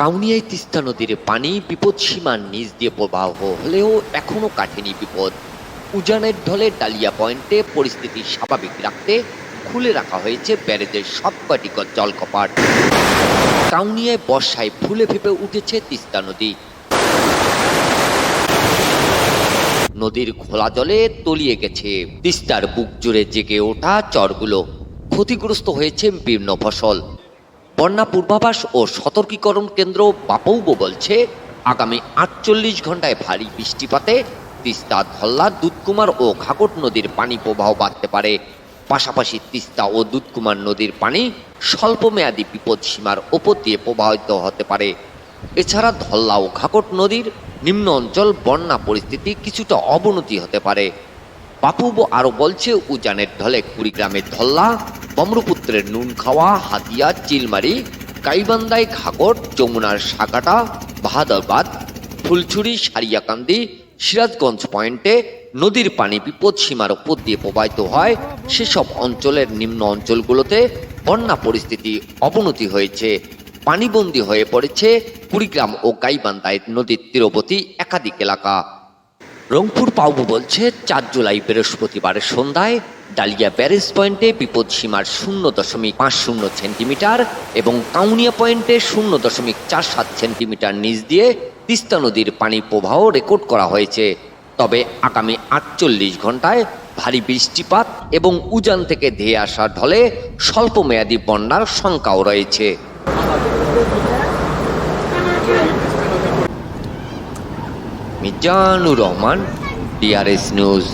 কাউনিয়ায় তিস্তা নদীর পানি বিপদসীমার নিচ দিয়ে প্রবাহ হলেও এখনও কাটেনি বিপদ। উজানের ঢলে ডালিয়া পয়েন্টে পরিস্থিতি স্বাভাবিক রাখতে খুলে রাখা হয়েছে ব্যারেজের সব সবকটি জলকপাট। কাউনিয়ায় বর্ষায় ফুলে ফেপে উঠেছে তিস্তা নদী। নদীর খোলা জলে তলিয়ে গেছে। তিস্তার বুক জুড়ে জেগে ওঠা চরগুলো ক্ষতিগ্রস্ত হয়েছে বিভিন্ন ফসল। বন্যা পূর্বাভাস ও সতর্কীকরণ কেন্দ্র বাপৌব বলছে, আগামী আটচল্লিশ ঘন্টায় ভারী বৃষ্টিপাতে তিস্তা, ধল্লা, দুধকুমার ও ঘাকট নদীর পানি প্রবাহ বাড়তে পারে। পাশাপাশি তিস্তা ও দুধকুমার নদীর পানি স্বল্পমেয়াদী বিপদ সীমার ওপর দিয়ে প্রবাহিত হতে পারে। এছাড়া ধল্লা ও ঘাকট নদীর নিম্ন অঞ্চল বন্যা পরিস্থিতি কিছুটা অবনতি হতে পারে। বাপুব আরও বলছে, উজানের ঢলে কুড়িগ্রামের ধল্লা বম্রপুত্রের নুন খাওয়া, হাতিয়া, চিলমারি গাইবান্দায় ঘাগর, যমুনার সাকাটা, বাহাদরবাদ, ফুলছুরি, সারিয়াকান্দি, সিরাজগঞ্জ পয়েন্টে নদীর পানি বিপদ সীমার উপর দিয়ে প্রবাহিত হয়। সেসব অঞ্চলের নিম্ন অঞ্চলগুলোতে বন্যা পরিস্থিতি অবনতি হয়েছে। পানিবন্দী হয়ে পড়েছে কুড়িগ্রাম ও গাইবান্দায় নদীর তীরবর্তী একাধিক এলাকা। রংপুর পাউবো বলছে, চার জুলাই বৃহস্পতিবারের সন্ধ্যায় ডালিয়া ব্যারেজ পয়েন্টে বিপদ সীমার শূন্য দশমিক পাঁচ শূন্য সেন্টিমিটার এবং কাউনিয়া পয়েন্টে শূন্য দশমিক চার সাত সেন্টিমিটার নিচ দিয়ে তিস্তা নদীর পানি প্রবাহ রেকর্ড করা হয়েছে। তবে আগামী আটচল্লিশ ঘন্টায় ভারী বৃষ্টিপাত এবং উজান থেকে ধেয়ে আসা ঢলে স্বল্পমেয়াদী বন্যার শঙ্কাও রয়েছে। Mizanur Rahman DRS news